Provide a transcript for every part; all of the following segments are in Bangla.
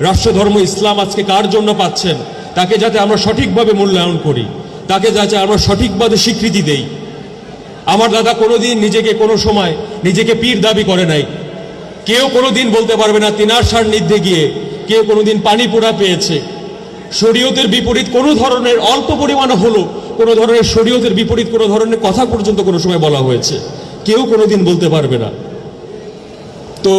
রাষ্ট্রধর্ম, ইসলাম আজকে কার জন্য পাচ্ছেন? তাকে যাতে আমরা সঠিকভাবে মূল্যায়ন করি, তাকে যাতে আমরা সঠিকভাবে স্বীকৃতি দেই। আমার দাদা কোনোদিন নিজেকে কোনো সময় নিজেকে পীর দাবি করে নাই। কেউ কোনোদিন বলতে পারবে না, তিনার সান্নিধ্যে গিয়ে কেউ কোনোদিন পানি পোড়া পেয়েছে। শরীয়তের বিপরীত কোনো ধরনের অল্প পরিমাণে হলো, কোনো ধরনের শরীয়তের বিপরীত কোনো ধরনের কথা পর্যন্ত কোনো সময় বলা হয়েছে। কেউ কোনোদিন বলতে পারবে না। তো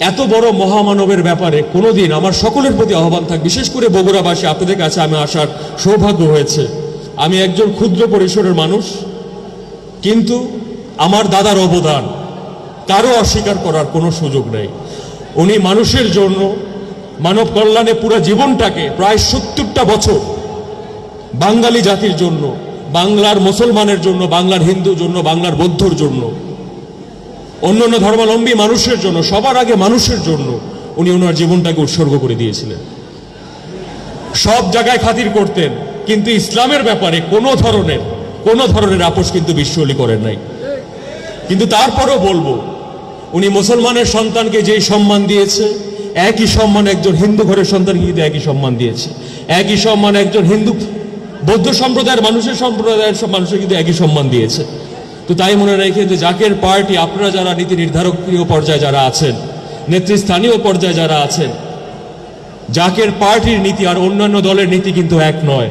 এত বড় মহামানবের ব্যাপারে কোনোদিন আমার সকলের প্রতি আহ্বান থাক। বিশেষ করে বগুড়াবাসী, আপনাদের কাছে আমি আসার সৌভাগ্য হয়েছে। আমি একজন ক্ষুদ্র পরিসরের মানুষ, কিন্তু আমার দাদার অবদান কারও অস্বীকার করার কোনো সুযোগ নেই। উনি মানুষের জন্য মানব কল্যাণে পুরো জীবনটাকে প্রায় সত্তরটা বছর বাঙালি জাতির জন্য, বাংলার মুসলমানের জন্য, বাংলার হিন্দুর জন্য, বাংলার বৌদ্ধর জন্য অন্যান্য ধর্মাবলম্বী মানুষের জন্য, সবার আগে মানুষের জন্য উনি ওনার জীবনটাকে উৎসর্গ করে দিয়েছিলেন। সব জায়গায় খাতির করতেন, কিন্তু ইসলামের ব্যাপারে কোনো ধরনের কোনো ধরনের আপোষ কিন্তু বিশ্বলি করেন নাই। কিন্তু তারপরও বলব, উনি মুসলমানের সন্তানকে যেই সম্মান দিয়েছে, একই সম্মান একজন হিন্দু ঘরের সন্তানকে কিন্তু একই সম্মান দিয়েছে। একই সম্মান একজন হিন্দু বৌদ্ধ সম্প্রদায়ের মানুষের সম্প্রদায়ের মানুষের কিন্তু একই সম্মান দিয়েছে। তো তাই মনে রেখে যে জাকের পার্টি আপনারা যারা নীতি নির্ধারকীয় পর্যায়ে যারা আছেন, নেতৃস্থানীয় পর্যায়ে যারা আছেন, জাকের পার্টির নীতি আর অন্যান্য দলের নীতি কিন্তু এক নয়।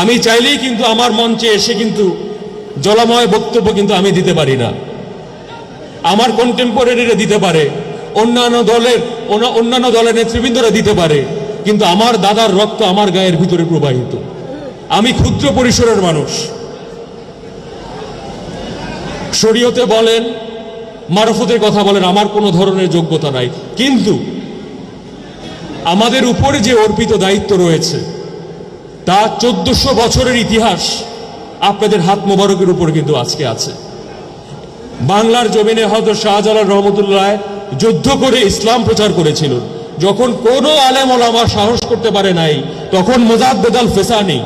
আমি চাইলেই কিন্তু আমার মঞ্চে এসে কিন্তু জলাময় বক্তব্য কিন্তু আমি দিতে পারি না। আমার কন্টেম্পোরারিরা দিতে পারে, অন্যান্য দলের অন্যান্য দলের নেতৃবৃন্দরা দিতে পারে, কিন্তু আমার দাদার রক্ত আমার গায়ের ভিতরে প্রবাহিত। আমি ক্ষুদ্র পরিসরের মানুষ। শরীয়তে বলেন, মারফতের কথা বলেন, আমার কোনো ধরনের যোগ্যতা নাই। কিন্তু আমাদের উপরে যে অর্পিত দায়িত্ব রয়েছে, তা চোদ্দশো বছরের ইতিহাস আপনাদের হাত মোবারকের উপর কিন্তু আজকে আছে। বাংলার জমিনে হয়তো শাহজালাল রহমতুল্লাহ যুদ্ধ করে ইসলাম প্রচার করেছিল। যখন কোনো আলেম ওলামা সাহস করতে পারে নাই, তখন মোজাদ্দেদ আল ফেসানি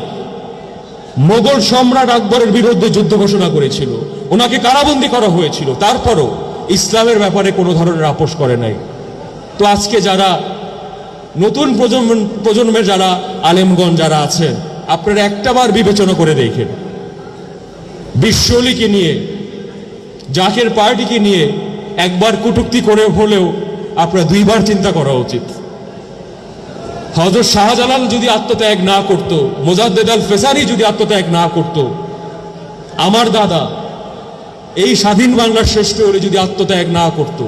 মোগল সম্রাট আকবরের বিরুদ্ধে যুদ্ধ ঘোষণা করেছিল। ওনাকে কারাবন্দি করা হয়েছিল। তারপরও ইসলামের ব্যাপারে কোনো ধরনের আপোষ করে নাই। তো আজকে যারা নতুন প্রজন্ম, প্রজন্মের যারা আলেমগণ যারা আছেন আপনারা একটাবার বিবেচনা করে দেখেন। বিশ্বলিকে নিয়ে, জাকের পার্টিকে নিয়ে একবার কটুক্তি করে হলেও আপনার দুইবার চিন্তা করা উচিত। হজরত শাহজালাল যদি আত্মত্যাগ না করত, মোজাদ্দেদ আল ফেসারি যদি আত্মত্যাগ না করত, আমার দাদা এই স্বাধীন বাংলার শ্রেষ্ঠ হলে যদি আত্মত্যাগ না করত,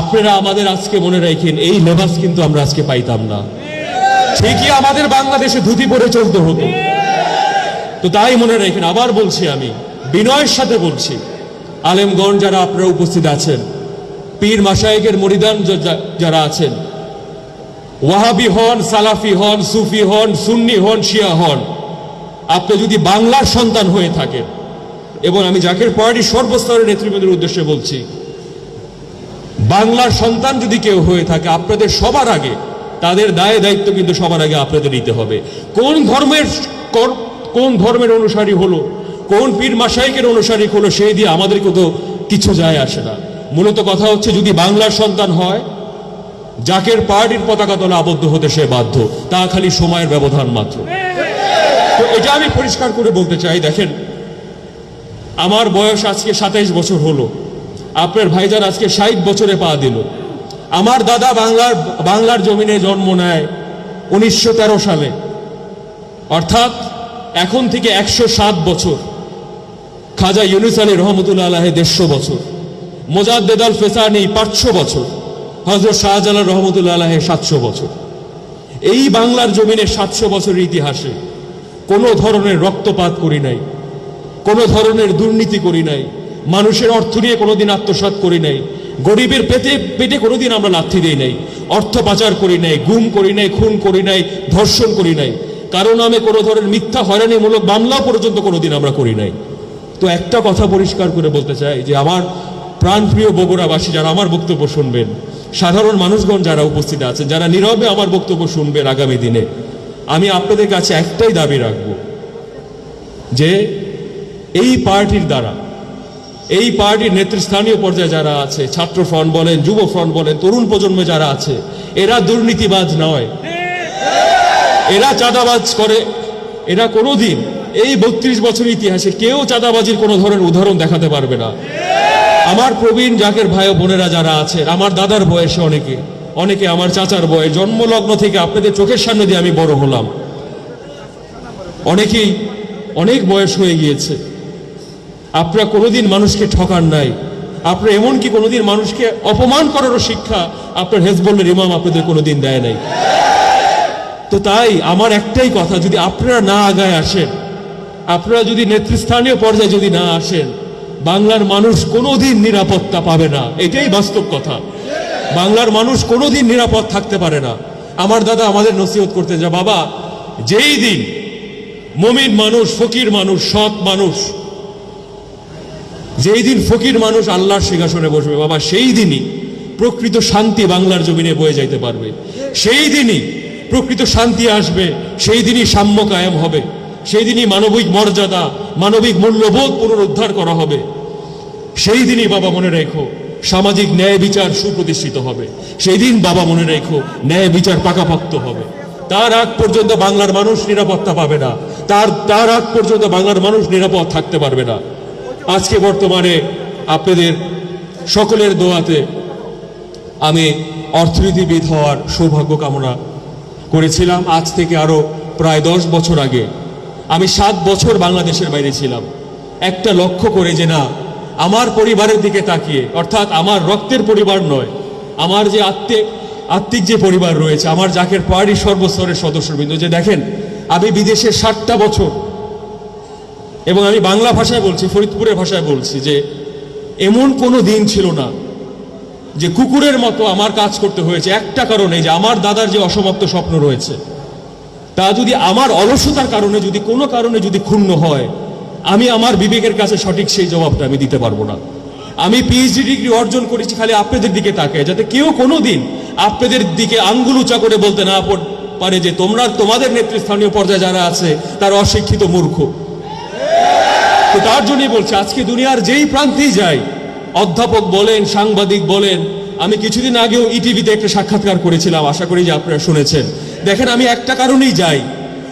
আপনারা আমাদের আজকে মনে রাখেন, এই লেবাস কিন্তু আমরা আজকে পাইতাম না। ঠিকই আমাদের বাংলাদেশে ধুতি পরে চলতে হতো। তো তাই মনে রাখেন, আবার বলছি আমি, বিনয়ের সাথে বলছি আলেমগঞ্জ যারা আপনারা উপস্থিত আছেন, পীর মাসায়েকের মরিদান যারা আছেন, ওয়াহাবি হন, সালাফি হন, সুফি হন, সুন্নি হন, শিয়া হন, আপনি যদি বাংলার সন্তান হয়ে থাকেন এবং আমি জাকের পার্টির সর্বস্তরের নেতৃবৃন্দের উদ্দেশ্যে বলছি, বাংলার সন্তান যদি কেউ হয়ে থাকে আপনাদের সবার আগে, তাদের দায় দায়িত্ব কিন্তু সবার আগে আপনাদের নিতে হবে। কোন ধর্মের কোন ধর্মের অনুসারী হলো, কোন পীর মাসাইকের অনুসারী হলো, সেই দিয়ে আমাদেরকে তো কিছু যায় আসে না। মূলত কথা হচ্ছে, যদি বাংলার সন্তান হয়, জাকের পার্টির পতাকা তলে আবদ্ধ হতে সে বাধ্য, তা খালি সময়ের ব্যবধান মাত্র। তো এটা আমি পরিষ্কার করে বলতে চাই, দেখেন আমার বয়স আজকে সাতাইশ বছর হলো। আপনার ভাইজান আজকে ষাট বছরে পা দিল। আমার দাদা বাংলার বাংলার জমিনে জন্ম নেয় উনিশশো তেরো সালে। অর্থাৎ এখন থেকে একশো সাত বছর। খাজা ইউনুস আলী রহমতুল্লাহ আলাহে দেড়শো বছর। মোজাদ্দেদ আল ফেসানি পাঁচশো বছর। হজরত শাহজালাল রহমতুল্লাহ আলাহে সাতশো বছর। এই বাংলার জমিনে সাতশো বছরের ইতিহাসে কোনো ধরনের রক্তপাত করি নাই। কোনো ধরনের দুর্নীতি করি নাই। মানুষের অর্থ নিয়ে কোনোদিন আত্মসাৎ করি নাই। গরিবের পেটে পেটে কোনোদিন আমরা লাথি দিই নাই। অর্থ পাচার করি নাই, গুম করি নাই, খুন করি নাই, ধর্ষণ করি নাই। কারণ আমি কোনো ধরনের মিথ্যা, হয়রানিমূলক মামলা পর্যন্ত কোনোদিন আমরা করি নাই। তো একটা কথা পরিষ্কার করে বলতে চাই যে আমার প্রাণপ্রিয় বগুড়াবাসী যারা আমার বক্তব্য শুনবেন, সাধারণ মানুষগণ যারা উপস্থিত আছেন, যারা নীরবে আমার বক্তব্য শুনবেন আগামী দিনে, আমি আপনাদের কাছে একটাই দাবি রাখব যে এই পার্টির দ্বারা, এই পার্টির নেতৃস্থানীয় পর্যায়ে যারা আছে, ছাত্র ফ্রন্ট বলেন, যুব ফ্রন্ট বলেন, তরুণ প্রজন্মে যারা আছে, এরা দুর্নীতিবাজ নয়। এরা চাঁদাবাজ করে। এরা কোনোদিন এই বত্রিশ বছর ইতিহাসে কেউ চাঁদাবাজির কোনো ধরনের উদাহরণ দেখাতে পারবে না। আমার প্রবীণ জাকের ভাই বোনেরা যারা আছে আমার দাদার বয়সে অনেকে অনেকে আমার চাচার বয়স, জন্মলগ্ন থেকে আপনাদের চোখের সামনে দিয়ে আমি বড় হলাম। অনেকেই অনেক বয়স হয়ে গিয়েছে। আপনারা কোনোদিন মানুষকে ঠকান নাই। আপনারা এমনকি কোনোদিন মানুষকে অপমান করারও শিক্ষা আপনার হেজবলের ইমাম আপনাদের কোনোদিন দেয় নাই। তো তাই আমার একটাই কথা, যদি আপনারা না আগায় আসেন, আপনারা যদি নেতৃস্থানীয় পর্যায়ে যদি না আসেন, বাংলার মানুষ কোনোদিন নিরাপত্তা পাবে না। এটাই বাস্তব কথা। বাংলার মানুষ কোনোদিন নিরাপদ থাকতে পারে না। আমার দাদা আমাদের নসিহত করতে যা, বাবা, যেই দিন মমিন মানুষ, ফকির মানুষ, সৎ মানুষ যেই দিন ফকির মানুষ আল্লাহর সিংহাসনে বসবে, বাবা, সেই দিনই প্রকৃত শান্তি বাংলার জমিনে বয়ে যাইতে পারবে। সেই দিনই প্রকৃত শান্তি আসবে, সেই দিনই সাম্য কায়েম হবে, সেই দিনই মানবিক মর্যাদা, মানবিক মূল্যবোধ পুনরুদ্ধার করা হবে। সেই দিনই, বাবা, মনে রেখো, সামাজিক ন্যায় বিচার সুপ্রতিষ্ঠিত হবে। সেই দিন, বাবা, মনে রেখো, ন্যায় বিচার পাকাপোক্ত হবে। তার আগ পর্যন্ত বাংলার মানুষ নিরাপত্তা পাবে না। তার তার আগ পর্যন্ত বাংলার মানুষ নিরাপদ থাকতে পারবে না। আজকে বর্তমানে আপনাদের সকলের দোয়াতে আমি অর্থনীতিবিদ হওয়ার সৌভাগ্য কামনা করেছিলাম। আজ থেকে আরও প্রায় দশ বছর আগে আমি সাত বছর বাংলাদেশের বাইরে ছিলাম। একটা লক্ষ্য করে যে না, আমার পরিবারের দিকে তাকিয়ে, অর্থাৎ আমার রক্তের পরিবার নয়, আমার যে আত্মিক আত্মিক যে পরিবার রয়েছে, আমার জাকের পার্টির সর্বস্তরের সদস্যবৃন্দ, যে দেখেন, আমি বিদেশে ষাটটা বছর এবং আমি বাংলা ভাষায় বলছি, ফরিদপুরের ভাষায় বলছি যে, এমন কোনো দিন ছিল না যে কুকুরের মতো আমার কাজ করতে হয়েছে। একটা কারণে যে, আমার দাদার যে অসমাপ্ত স্বপ্ন রয়েছে, তা যদি আমার অলসতার কারণে, যদি কোনো কারণে যদি ক্ষুণ্ণ হয়, আমি আমার বিবেকের কাছে সঠিক সেই জবাবটা আমি দিতে পারব না। আমি পিএইচডি ডিগ্রি অর্জন করেছি, খালি আপনাদের দিকে তাকে যাতে কেউ কোনো দিন আপনাদের দিকে আঙ্গুল উঁচা করে বলতে না পর- যে, তোমরা তোমাদের নেতৃস্থানীয় পর্যায়ে যারা আছে, তারা অশিক্ষিত মূর্খ। তো তার জন্যই বলছি, আজকে দুনিয়ার যেই প্রান্তেই যাই, অধ্যাপক বলেন, সাংবাদিক বলেন, আমি কিছুদিন আগেও ইটিভিতে একটা সাক্ষাৎকার করেছিলাম, আশা করি যে আপনারা শুনেছেন। দেখেন, আমি একটা কারণেই যাই।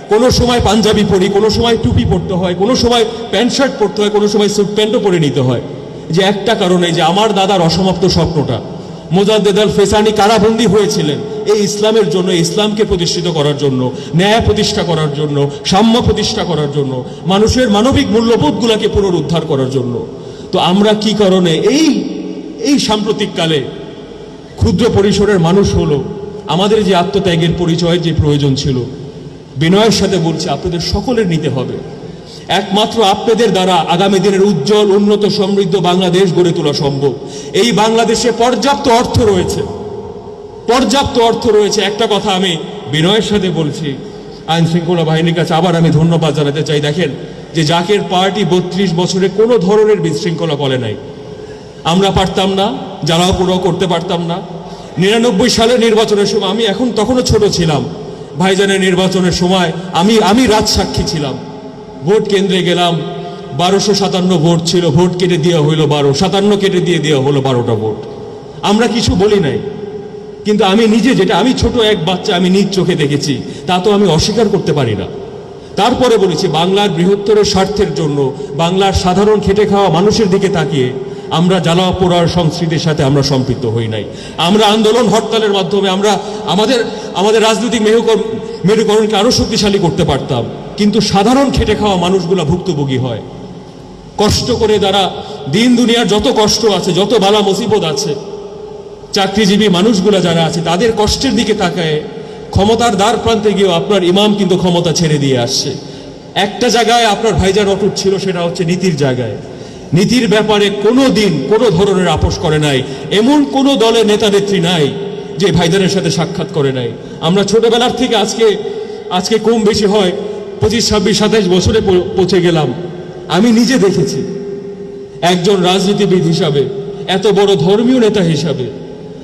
কোনো সময় পাঞ্জাবি পরি, কোনো সময় টুপি পরতে হয়, কোনো সময় প্যান্ট শার্ট পরতে হয়, কোনো সময় স্যুট প্যান্টও পরে নিতে হয়। যে একটা কারণে, যে আমার দাদার অসমাপ্ত স্বপ্নটা। মোজাদ্দেদাল ফেসানি কারাবন্দী হয়েছিলেন। এই ইসলামের জন্য, ইসলামকে প্রতিষ্ঠিত করার জন্য, ন্যায় প্রতিষ্ঠা করার জন্য, সাম্য প্রতিষ্ঠা করার জন্য, মানুষের মানবিক মূল্যবোধগুলোকে পুনরুদ্ধার করার জন্য। তো আমরা কি কারণে এই এই সাম্প্রতিককালে ক্ষুদ্র পরিসরের মানুষ হলো, আমাদের যে আত্মত্যাগের পরিচয়ের যে প্রয়োজন ছিল, বিনয়ের সাথে বলছি, আপনাদের সকলের নিতে হবে। একমাত্র আপনাদের দ্বারা আগামী দিনের উজ্জ্বল, উন্নত সমৃদ্ধ বাংলাদেশ গড়ে তোলা সম্ভব। এই বাংলাদেশে পর্যাপ্ত অর্থ রয়েছে। পর্যাপ্ত অর্থ রয়েছে। একটা কথা আমি বিনয়ের সাথে বলছি। আইন শৃঙ্খলা বাহিনীর কাছে আবার আমি ধন্যবাদ জানাতে চাই। দেখেন যে জাকের পার্টি বত্রিশ বছরে কোনো ধরনের বিশৃঙ্খলা করে নাই। আমরা পারতাম না জ্বালাও পোড়াও করতে পারতাম না। নিরানব্বই সালের নির্বাচনের সময় আমি এখন তখনও ছোট ছিলাম। ভাইজানের নির্বাচনের সময় আমি আমি রাত সাক্ষী ছিলাম। ভোট কেন্দ্রে গেলাম, বারোশো সাতান্ন ভোট ছিল। ভোট কেটে দেওয়া হইল বারো, সাতান্ন কেটে দিয়ে দেওয়া হলো বারোটা ভোট। আমরা কিছু বলি নাই। কিন্তু আমি নিজে যেটা, আমি ছোট এক বাচ্চা আমি নিজ চোখে দেখেছি, তা তো আমি অস্বীকার করতে পারি না। তারপরে বলেছি, বাংলার বৃহত্তর স্বার্থের জন্য বাংলার সাধারণ খেটে খাওয়া মানুষের দিকে তাকিয়ে আমরা জ্বালাওয়া পোড়ার সংস্কৃতির সাথে আমরা সম্পৃক্ত হই নাই। আমরা আন্দোলন হরতালের মাধ্যমে আমরা আমাদের আমাদের রাজনৈতিক মেরুকর মেরুকরণকে আরও শক্তিশালী করতে পারতাম। কিন্তু সাধারণ খেটে খাওয়া মানুষগুলা ভুক্তভোগী হয়। কষ্ট করে তারা দিন দুনিয়ার যত কষ্ট আছে, যত বালা মুসিবত আছে চাকরিজীবী মানুষগুলো যারা আছে, তাদের কষ্টের দিকে তাকায়, ক্ষমতার দ্বার প্রান্তে গিয়েও আপনার ইমাম কিন্তু ক্ষমতা ছেড়ে দিয়ে আসছে। একটা জায়গায় আপনার ভাইজান অটুট ছিল, সেটা হচ্ছে নীতির জায়গায়। নীতির ব্যাপারে কোনো দিন কোনো ধরনের আপোষ করে নাই। এমন কোনো দলের নেতা নেত্রী নাই যে ভাইজানের সাথে সাক্ষাৎ করে নাই। আমরা ছোটবেলার থেকে আজকে আজকে কম বেশি হয়, পঁচিশ, ছাব্বিশ, সাতাইশ বছরে পৌঁছে গেলাম। আমি নিজে দেখেছি। একজন রাজনীতিবিদ হিসাবে, এত বড় ধর্মীয় নেতা হিসাবে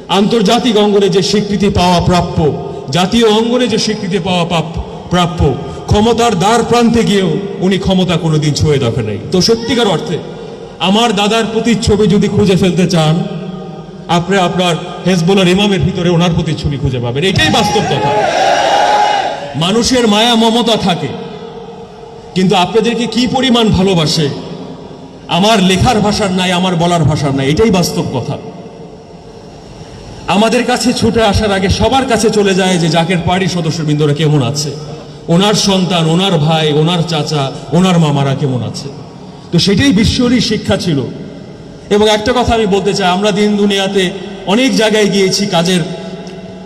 আন্তর্জাতিক অঙ্গনে যে স্বীকৃতি পাওয়া প্রাপ্য, জাতীয় অঙ্গনে যে স্বীকৃতি পাওয়া প্রাপ্য, ক্ষমতার দ্বার প্রান্তে গিয়েও উনি ক্ষমতা কোনোদিন ছুঁয়ে দেখে নাই। তো সত্যিকার অর্থে, আমার দাদার প্রতিচ্ছবি যদি খুঁজে ফেলতে চান, আপনি আপনার হেজবুলার ইমামের ভিতরে ওনার প্রতিচ্ছবি খুঁজে পাবেন। এটাই বাস্তব কথা। মানুষের মায়া, মমতা থাকে। কিন্তু আপনাদেরকে কি পরিমাণ ভালোবাসে? আমার লেখার ভাষার নাই, আমার বলার ভাষার নাই, এটাই বাস্তব কথা। আমাদের কাছে ছুটে আসার আগে সবার কাছে চলে যায় যে জাকের পার্টির সদস্যবৃন্দরা কেমন আছে? ওনার সন্তান, ওনার ভাই, ওনার চাচা, ওনার মামারা কেমন আছে? তো সেটাই বিশ্বরই শিক্ষা ছিল। এবং একটা কথা আমি বলতে চাই, আমরা দিন দুনিয়াতে অনেক জায়গায় গিয়েছি কাজের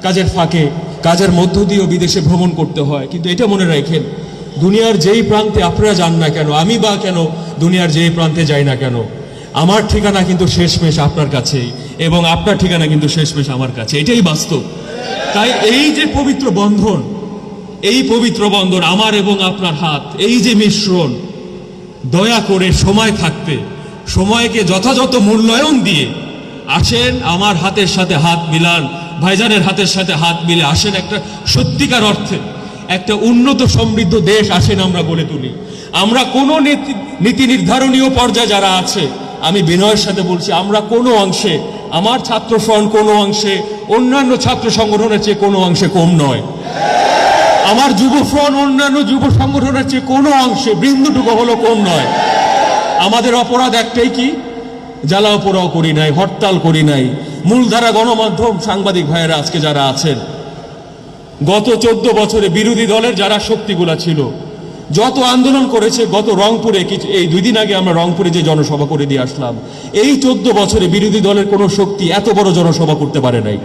কাজের ফাঁকে, কাজের মধ্য দিয়েও বিদেশে ভ্রমণ করতে হয়। কিন্তু এটা মনে রাখেন, দুনিয়ার যেই প্রান্তে আপনারা যান না কেন, আমি বা কেন দুনিয়ার যেই প্রান্তে যাই না কেন আমার ঠিকানা কিন্তু শেষমেশ আপনার কাছেই এবং আপনার ঠিকানা কিন্তু শেষমেশ আমার কাছে। এটাই বাস্তব। তাই এই যে পবিত্র বন্ধন, এই পবিত্র বন্ধন আমার এবং আপনার হাত, এই যে মিশ্রণ, দয়া করে সময় থাকতে, সময়কে যথাযথ মূল্যায়ন দিয়ে আসেন আমার হাতের সাথে হাত মিলান, ভাইজানের হাতের সাথে হাত মিলে আসেন একটা সত্যিকার অর্থে একটা উন্নত সমৃদ্ধ দেশ আসেন আমরা গড়ে তুলি। আমরা কোনো নীতি নীতি নির্ধারণীয় পর্যায়ে যারা আছে আমি বিনয়ের সাথে বলছি, আমরা কোনো অংশে, আমার ছাত্র ফ্রন্ট কোনো অংশে, অন্যান্য ছাত্র সংগঠনের চেয়ে কোনো অংশে কম নয়। আমার যুব ফ্রন্ট, অন্যান্য যুব সংগঠনের চেয়ে কোনো অংশে বিন্দুটুকু হলো কম নয়। আমাদের অপরাধ একটাই কি? জ্বালাও পোড়াও করি নাই, হরতাল করি নাই। মূলধারা গণমাধ্যম সাংবাদিক ভাইয়েরা আজকে যারা আছেন, গত চোদ্দ বছরে বিরোধী দলের যারা শক্তিগুলা ছিল যত আন্দোলন করেছে, গত রংপুরে কিছু, এই দুই দিন আগে আমরা রংপুরে যে জনসভা করে দিয়ে আসলাম, এই চোদ্দ বছরে বিরোধী দলের কোনো শক্তি এত বড় জনসভা করতে পারে নাই।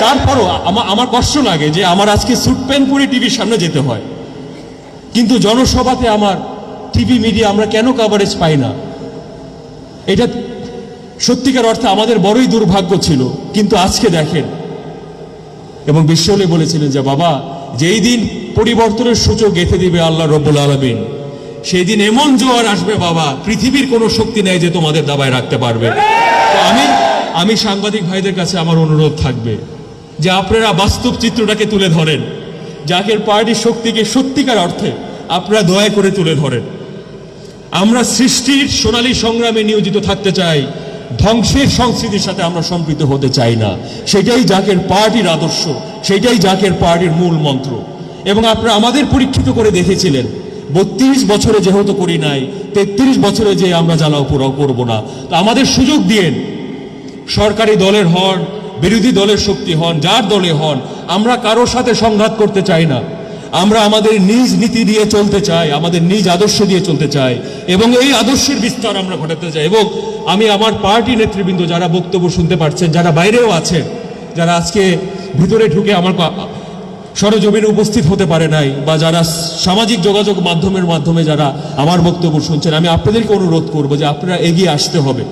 তারপরও আমা- আমার কষ্ট লাগে যে আমার আজকে স্যুট প্যান্ট পরে টিভির সামনে যেতে হয়। কিন্তু জনসভাতে আমার টিভি, মিডিয়া আমরা কেন কাভারেজ পাই না? এটা সত্যিকার অর্থে আমাদের বড়ই দুর্ভাগ্য ছিল। কিন্তু আজকে দেখেন, এবং বিশ্বলে বলেছিলেন যে, বাবা যেই দিন পরিবর্তনের সূচক গেঁথে দিবে আল্লাহ রব্বুল আলমিন, সেই দিন এমন জোয়ার আসবে বাবা, পৃথিবীর কোনো শক্তি নেই যে তোমাদের দাবায় রাখতে পারবে। আমি আমি সাংবাদিক ভাইদের কাছে আমার অনুরোধ থাকবে যে আপনারা বাস্তব চিত্রটাকে তুলে ধরেন, জাকের পার্টির শক্তিকে সত্যিকার অর্থে আপনারা দয়া করে তুলে ধরেন। আমরা সৃষ্টির সোনালী সংগ্রামে নিয়োজিত থাকতে চাই ধ্বংসের সংস্কৃতির সাথে আমরা সম্পৃক্ত হতে চাই না। সেটাই জাকের পার্টির আদর্শ, সেটাই জাকের পার্টির মূল মন্ত্র। এবং আপনারা আমাদের পরীক্ষিত করে দেখেছিলেন, বত্রিশ বছরে যেহেতু করি নাই, তেত্রিশ বছরে যে আমরা জ্বালাও পোড়াও করব না। তো আমাদের সুযোগ দিয়েন, সরকারি দলের হন, বিরোধী দলের শক্তি হন, যার দলে হন, আমরা কারোর সাথে সংঘাত করতে চাই না। আমরা আমাদের নিজ নীতি দিয়ে চলতে চাই, আমাদের নিজ আদর্শ দিয়ে চলতে চাই, এবং এই আদর্শের বিস্তার আমরা ঘটাতে চাই। এবং আমি আমার পার্টি নেতৃবৃন্দ যারা বক্তব্য শুনতে পারছেন, যারা বাইরেও আছেন, যারা আজকে ভিতরে ঢুকে আমার সরজমিনে উপস্থিত হতে পারে নাই, বা যারা সামাজিক যোগাযোগ মাধ্যমের মাধ্যমে যারা আমার বক্তব্য শুনছেন, আমি আপনাদেরকে অনুরোধ করব যে আপনারা এগিয়ে আসতে হবে।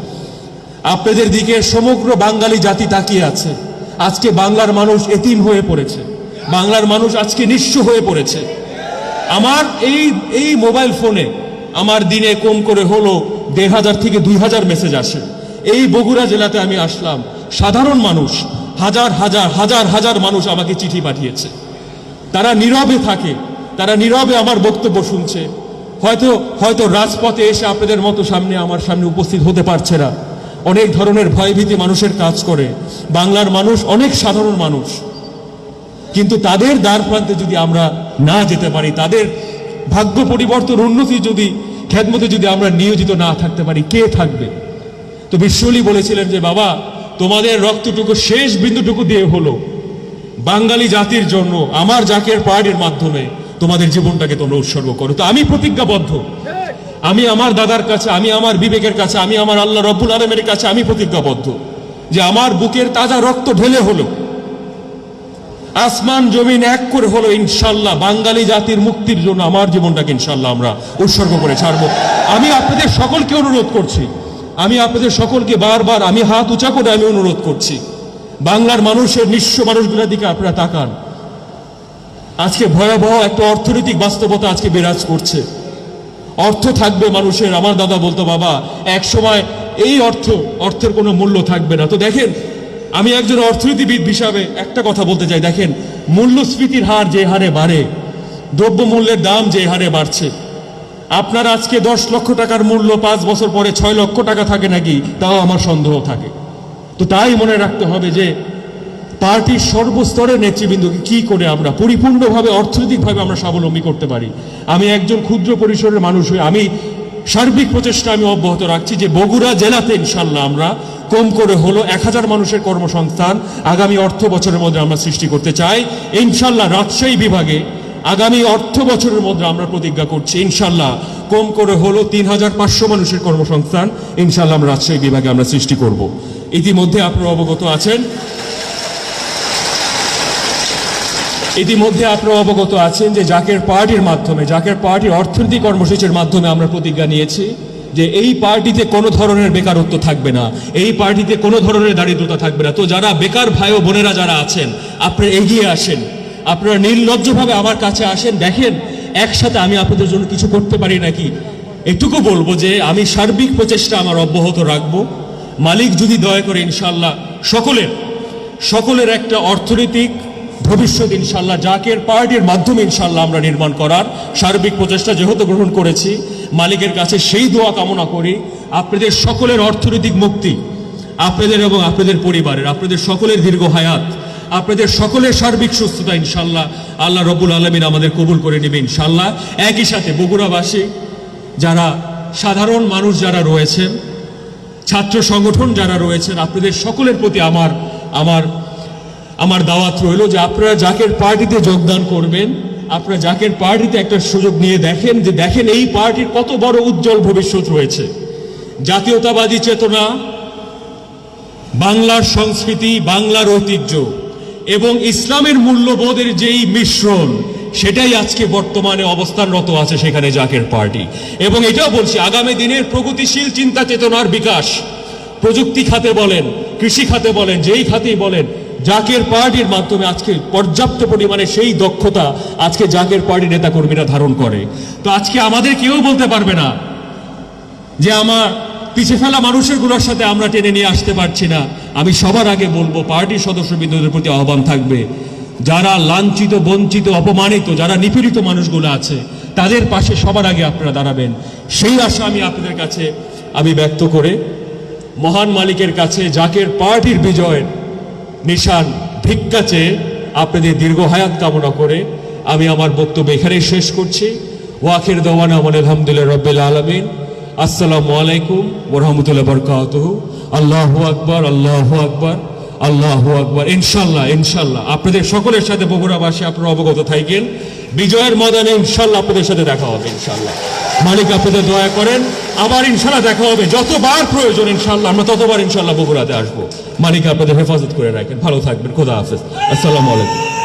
আপনাদের দিকে সমগ্র বাঙালি জাতি তাকিয়ে আছে। আজকে বাংলার মানুষ এতিম হয়ে পড়েছে। বাংলার মানুষ আজকে নিঃস্ব হয়ে পড়েছে। আমার এই এই মোবাইল ফোনে আমার দিনে কম করে হলো দেড় হাজার থেকে দুই হাজার মেসেজ আসে। এই বগুড়া জেলাতে আমি আসলাম। সাধারণ মানুষ, হাজার হাজার হাজার হাজার মানুষ আমাকে চিঠি পাঠিয়েছে। তারা নীরবে থাকে, তারা নীরবে আমার বক্তব্য শুনছে। হয়তো হয়তো রাজপথে এসে আপনাদের মতো সামনে, আমার সামনে উপস্থিত হতে পারছে না। অনেক ধরনের ভয়ভীতি মানুষের কাজ করে। বাংলার মানুষ অনেক সাধারণ মানুষ। কিন্তু তাদের দ্বার প্রান্তে যদি আমরা না যেতে পারি, তাদের ভাগ্য পরিবর্তন, উন্নতি যদি খেদমতে যদি আমরা নিয়োজিত না থাকতে পারি, কে থাকবে? তো বিশ্বলি বলেছিলেন যে, বাবা, তোমাদের রক্তটুকু শেষ বিন্দুটুকু দিয়ে হলো। বাঙালি জাতির জন্য, আমার জাকের পার্টির মাধ্যমে তোমাদের জীবনটাকে তোমরা উৎসর্গ করো। তো আমি প্রতিজ্ঞাবদ্ধ। আমি আমার দাদার কাছে, আমি আমার বিবেকের কাছে, আমি আমার আল্লাহ রব্বুল আলমের কাছে আমি প্রতিজ্ঞাবদ্ধ যে, আমার বুকের তাজা রক্ত ঢেলে হলো। আসমান, জমিন এক করে হলো ইনশাল্লাহ। বাঙালি জাতির মুক্তির জন্য আমার জীবনটাকে ইনশাল্লাহ আমরা উৎসর্গ করে ছাড়বো। আমি আপনাদের সকলকে অনুরোধ করছি। আমি আপনাদের সকলকে বারবার আমি হাত উঁচা করে আমি অনুরোধ করছি। বাংলার মানুষের নিঃস্ব মানুষগুলোর দিকে আপনারা তাকান। আজকে ভয়াবহ একটা অর্থনৈতিক বাস্তবতা আজকে বিরাজ করছে। অর্থ থাকবে মানুষের। আমার দাদা বলতো, বাবা, এক সময় এই অর্থ, অর্থের কোনো মূল্য থাকবে না। তো দেখেন আমি একজন অর্থনীতিবিদ হিসাবে একটা কথা বলতে চাই। দেখেন, মূল্যস্ফীতির হার যে হারে বাড়ে, দ্রব্যমূল্যের দাম যে হারে বাড়ছে, আপনার আজকে দশ লক্ষ টাকার মূল্য পাঁচ বছর পরে ছয় লক্ষ টাকা থাকে নাকি, তাও আমার সন্দেহ থাকে। তো তাই মনে রাখতে হবে যে, পার্টির সর্বস্তরের নেতৃবৃন্দকে কি করে আমরা পরিপূর্ণভাবে, অর্থনৈতিকভাবে আমরা স্বাবলম্বী করতে পারি। আমি একজন ক্ষুদ্র পরিসরের মানুষ হয়ে, আমি সার্বিক প্রচেষ্টা আমি অব্যাহত রাখছি যে বগুড়া জেলাতে ইনশাল্লাহ আমরা কম করে হলো এক হাজার মানুষের কর্মসংস্থান আগামী অর্থ বছরের মধ্যে আমরা সৃষ্টি করতে চাই। ইনশাল্লাহ রাজশাহী বিভাগে আগামী অর্থ বছরের মধ্যে আমরা প্রতিজ্ঞা করছি, ইনশাল্লাহ কম করে হলো তিন হাজার পাঁচশো মানুষের কর্মসংস্থান ইনশাল্লাহ আমরা রাজশাহী বিভাগে আমরা সৃষ্টি করব। ইতিমধ্যে আপনারা অবগত আছেন ইতিমধ্যে আপনারা অবগত আছেন যে জাকের পার্টির মাধ্যমে, জাকের পার্টির অর্থনৈতিক কর্মসূচির মাধ্যমে আমরা প্রতিজ্ঞা নিয়েছি যে এই পার্টিতে কোনো ধরনের বেকারত্ব থাকবে না, এই পার্টিতে কোনো ধরনের দারিদ্রতা থাকবে না। তো যারা বেকার ভাই ও বোনেরা যারা আছেন, আপনারা এগিয়ে আসেন, আপনারা নির্লজ্জভাবে আমার কাছে আসেন, দেখেন, একসাথে আমি আপনাদের জন্য কিছু করতে পারি নাকি? এটুকু বলব যে আমি সার্বিক প্রচেষ্টা আমার অব্যাহত রাখব। মালিক যদি দয়া করে ইনশাল্লাহ সকলের সকলের একটা অর্থনৈতিক ভবিষ্যৎ ইনশাল্লাহ জাকের পার্টির মাধ্যমে ইনশাল্লাহ আমরা নির্মাণ করার সার্বিক প্রচেষ্টা যেহেতু গ্রহণ করেছি, মালিকের কাছে সেই দোয়া কামনা করি, আপনাদের সকলের অর্থনৈতিক মুক্তি, আপনাদের এবং আপনাদের পরিবারের, আপনাদের সকলের দীর্ঘ হায়াত, আপনাদের সকলের সার্বিক সুস্থতা ইনশাল্লাহ আল্লাহ রবুল আলমিন আমাদের কবুল করে নেবে ইনশাল্লাহ একই সাথে বগুড়াবাসী, যারা সাধারণ মানুষ যারা রয়েছেন, ছাত্র সংগঠন যারা রয়েছেন, আপনাদের সকলের প্রতি আমার আমার আমার দাওয়াত রইল যে আপনারা জাকের পার্টিতে যোগদান করবেন, আপনারা জাকের পার্টিতে একটা সুযোগ নিয়ে দেখেন যে দেখেন এই পার্টির কত বড় উজ্জ্বল ভবিষ্যৎ রয়েছে। জাতীয়তাবাদী চেতনা, বাংলার সংস্কৃতি, বাংলার ঐতিহ্য এবং ইসলামের মূল্যবোধের যেই মিশ্রণ, সেটাই আজকে বর্তমানে অবস্থানরত আছে সেখানে জাকের পার্টি। এবং এটাও বলছি, আগামী দিনের প্রগতিশীল চিন্তা চেতনার বিকাশ। প্রযুক্তি খাতে বলেন, কৃষি খাতে বলেন, যেই খাতেই বলেন জাকের পার্টির মাধ্যমে আজকে পর্যাপ্ত পরিমাণে সেই দক্ষতা আজকে জাকের পার্টি নেতাকর্মীরা ধারণ করে। তো আজকে আমাদের কেউ বলতে পারবে না যে আমার পিছিয়ে ফেলা মানুষেরগুলোর সাথে আমরা টেনে নিয়ে আসতে পারছি না। আমি সবার আগে বলব পার্টির সদস্যবৃন্দদের প্রতি আহ্বান থাকবে, যারা লাঞ্ছিত, বঞ্চিত, অপমানিত, যারা নিপীড়িত মানুষগুলো আছে, তাদের পাশে সবার আগে আপনারা দাঁড়াবেন। সেই আশা আমি আপনাদের কাছে আমি ব্যক্ত করে, মহান মালিকের কাছে জাকের পার্টির বিজয়ের নিশান ভিক্ষা চেয়ে আপনাদের দীর্ঘ হায়াত কামনা করে আমি আমার বক্তব্য এখানে শেষ করছি। ওয়াকের দোয়ান আমার আলহামদুলিল্লাহ রব্বিল আলমিন। আসসালামু আলাইকুম ওরহমতুল্লাহ বরকাত আল্লাহ আকবর আল্লাহ আকবর। আল্লাহ আকবর, ইনশাল্লাহ ইনশাল্লাহ। আপনাদের সকলের সাথে বগুড়াবাসী, আপনারা অবগত থাকেন বিজয়ের ময়দানে ইনশাল্লাহ আপনাদের সাথে দেখা হবে, ইনশাল্লাহ। মালিক আপনাদের দয়া করেন, আবার ইনশাল্লাহ দেখা হবে। যতবার প্রয়োজন, ইনশাল্লাহ, আমরা ততবার ইনশাল্লাহ বগুড়াতে আসব। মালিক আপনাদের হেফাজত করে রাখেন। ভালো থাকবেন, খোদা হাফেজ। আসসালামু আলাইকুম।